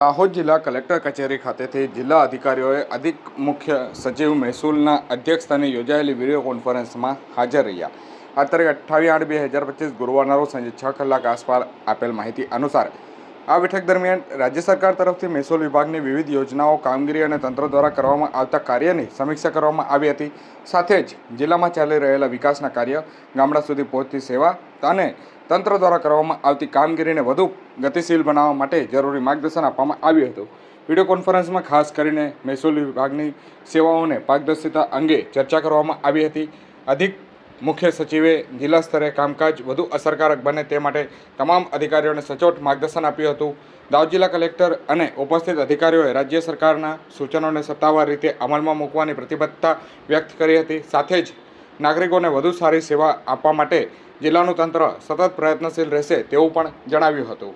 દાહોદ જિલ્લા કલેક્ટર કચેરી ખાતેથી જિલ્લા અધિકારીઓએ અધિક મુખ્ય સચિવ મહેસૂલના અધ્યક્ષસ્થાને યોજાયેલી વીડિયો કોન્ફરન્સમાં હાજર રહ્યા. તારીખ અઠ્ઠાવીસ આઠ બે હજાર પચીસ ગુરુવારના રોજ સાંજે છ કલાક આસપાસ આપેલ માહિતી અનુસાર આ બેઠક દરમિયાન રાજ્ય સરકાર તરફથી મહેસૂલ વિભાગની વિવિધ યોજનાઓ, કામગીરી અને તંત્ર દ્વારા કરવામાં આવતા કાર્યની સમીક્ષા કરવામાં આવી હતી. સાથે જ જિલ્લામાં ચાલી રહેલા વિકાસના કાર્ય, ગામડા સુધી પહોંચતી સેવા અને તંત્ર દ્વારા કરવામાં આવતી કામગીરીને વધુ ગતિશીલ બનાવવા માટે જરૂરી માર્ગદર્શન આપવામાં આવ્યું હતું. વીડિયો કોન્ફરન્સમાં ખાસ કરીને મહેસૂલ વિભાગની સેવાઓને પારદર્શિતા અંગે ચર્ચા કરવામાં આવી હતી. અધિક મુખ્ય સચિવે જિલ્લા સ્તરે કામકાજ વધુ અસરકારક બને તે માટે તમામ અધિકારીઓને સચોટ માર્ગદર્શન આપ્યું હતું. દાહોદ જિલ્લા કલેક્ટર અને ઉપસ્થિત અધિકારીઓએ રાજ્ય સરકારના સૂચનોને સત્તાવાર રીતે અમલમાં મૂકવાની પ્રતિબદ્ધતા વ્યક્ત કરી હતી. સાથે જ નાગરિકોને વધુ સારી સેવા આપવા માટે જિલ્લાનું તંત્ર સતત પ્રયત્નશીલ રહેશે તેવું પણ જણાવ્યું હતું.